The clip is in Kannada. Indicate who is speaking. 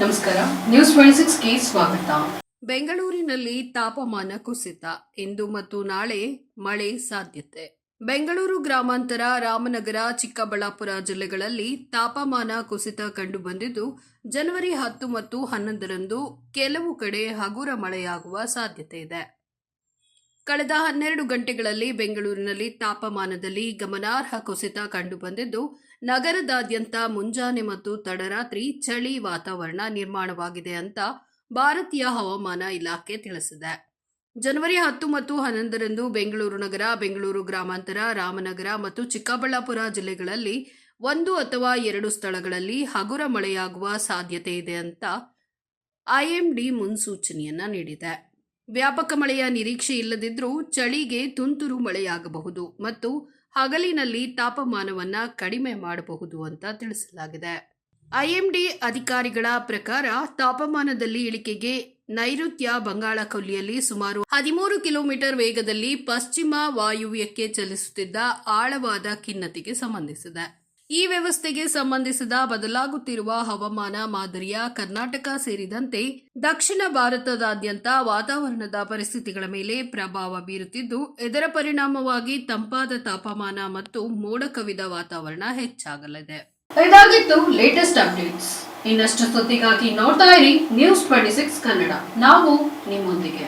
Speaker 1: ನಮಸ್ಕಾರ. ನ್ಯೂಸ್ ಟ್ವೆಂಟಿ ಸಿಕ್ಸ್ಗೆ ಸ್ವಾಗತ.
Speaker 2: ಬೆಂಗಳೂರಿನಲ್ಲಿ ತಾಪಮಾನ ಕುಸಿತ. ಇಂದು ಮತ್ತು ನಾಳೆ ಮಳೆ ಸಾಧ್ಯತೆ. ಬೆಂಗಳೂರು ಗ್ರಾಮಾಂತರ, ರಾಮನಗರ, ಚಿಕ್ಕಬಳ್ಳಾಪುರ ಜಿಲ್ಲೆಗಳಲ್ಲಿ ತಾಪಮಾನ ಕುಸಿತ ಕಂಡುಬಂದಿದ್ದು, ಜನವರಿ ಹತ್ತು ಮತ್ತು ಹನ್ನೊಂದರಂದು ಕೆಲವು ಕಡೆ ಹಗುರ ಮಳೆಯಾಗುವ ಸಾಧ್ಯತೆ ಇದೆ. ಕಳೆದ ಹನ್ನೆರಡು ಗಂಟೆಗಳಲ್ಲಿ ಬೆಂಗಳೂರಿನಲ್ಲಿ ತಾಪಮಾನದಲ್ಲಿ ಗಮನಾರ್ಹ ಕುಸಿತ ಕಂಡುಬಂದಿದ್ದು, ನಗರದಾದ್ಯಂತ ಮುಂಜಾನೆ ಮತ್ತು ತಡರಾತ್ರಿ ಚಳಿ ವಾತಾವರಣ ನಿರ್ಮಾಣವಾಗಿದೆ ಅಂತ ಭಾರತೀಯ ಹವಾಮಾನ ಇಲಾಖೆ ತಿಳಿಸಿದೆ. ಜನವರಿ ಹತ್ತು ಮತ್ತು ಹನ್ನೊಂದರಂದು ಬೆಂಗಳೂರು ನಗರ, ಬೆಂಗಳೂರು ಗ್ರಾಮಾಂತರ, ರಾಮನಗರ ಮತ್ತು ಚಿಕ್ಕಬಳ್ಳಾಪುರ ಜಿಲ್ಲೆಗಳಲ್ಲಿ ಒಂದು ಅಥವಾ ಎರಡು ಸ್ಥಳಗಳಲ್ಲಿ ಹಗುರ ಮಳೆಯಾಗುವ ಸಾಧ್ಯತೆ ಇದೆ ಅಂತ ಐಎಂಡಿ ಮುನ್ಸೂಚನೆಯನ್ನ ನೀಡಿದೆ. ವ್ಯಾಪಕ ಮಳೆಯ ನಿರೀಕ್ಷೆ ಇಲ್ಲದಿದ್ದರೂ ಚಳಿಗೆ ತುಂತುರು ಮಳೆಯಾಗಬಹುದು ಮತ್ತು ಹಗಲಿನಲ್ಲಿ ತಾಪಮಾನವನ್ನು ಕಡಿಮೆ ಮಾಡಬಹುದು ಅಂತ ತಿಳಿಸಲಾಗಿದೆ. ಐಎಂಡಿ ಅಧಿಕಾರಿಗಳ ಪ್ರಕಾರ ತಾಪಮಾನದಲ್ಲಿ ಇಳಿಕೆಗೆ ನೈಋತ್ಯ ಬಂಗಾಳ ಕೊಲ್ಲಿಯಲ್ಲಿ ಸುಮಾರು ಹದಿಮೂರು ಕಿಲೋಮೀಟರ್ ವೇಗದಲ್ಲಿ ಪಶ್ಚಿಮ ವಾಯುವ್ಯಕ್ಕೆ ಚಲಿಸುತ್ತಿದ್ದ ಆಳವಾದ ಖಿನ್ನತೆಗೆ ಸಂಬಂಧಿಸಿದೆ. ಈ ವ್ಯವಸ್ಥೆಗೆ ಸಂಬಂಧಿಸಿದ ಬದಲಾಗುತ್ತಿರುವ ಹವಾಮಾನ ಮಾದರಿಯ ಕರ್ನಾಟಕ ಸೇರಿದಂತೆ ದಕ್ಷಿಣ ಭಾರತದಾದ್ಯಂತ ವಾತಾವರಣದ ಪರಿಸ್ಥಿತಿಗಳ ಮೇಲೆ ಪ್ರಭಾವ ಬೀರುತ್ತಿದ್ದು, ಇದರ ಪರಿಣಾಮವಾಗಿ ತಂಪಾದ ತಾಪಮಾನ ಮತ್ತು ಮೋಡ ಕವಿದ ವಾತಾವರಣ ಹೆಚ್ಚಾಗಲಿದೆ.
Speaker 1: ಇದಾಗಿತ್ತು ಲೇಟೆಸ್ಟ್ ಅಪ್ಡೇಟ್ಸ್ ಇನ್ನಷ್ಟು ಸುದ್ದಿಗಾಗಿ ನೋಡ್ತಾ ಇರಿ ನ್ಯೂಸ್ ಟ್ವೆಂಟಿ ಸಿಕ್ಸ್ ಕನ್ನಡ. ನಾವು ನಿಮ್ಮೊಂದಿಗೆ.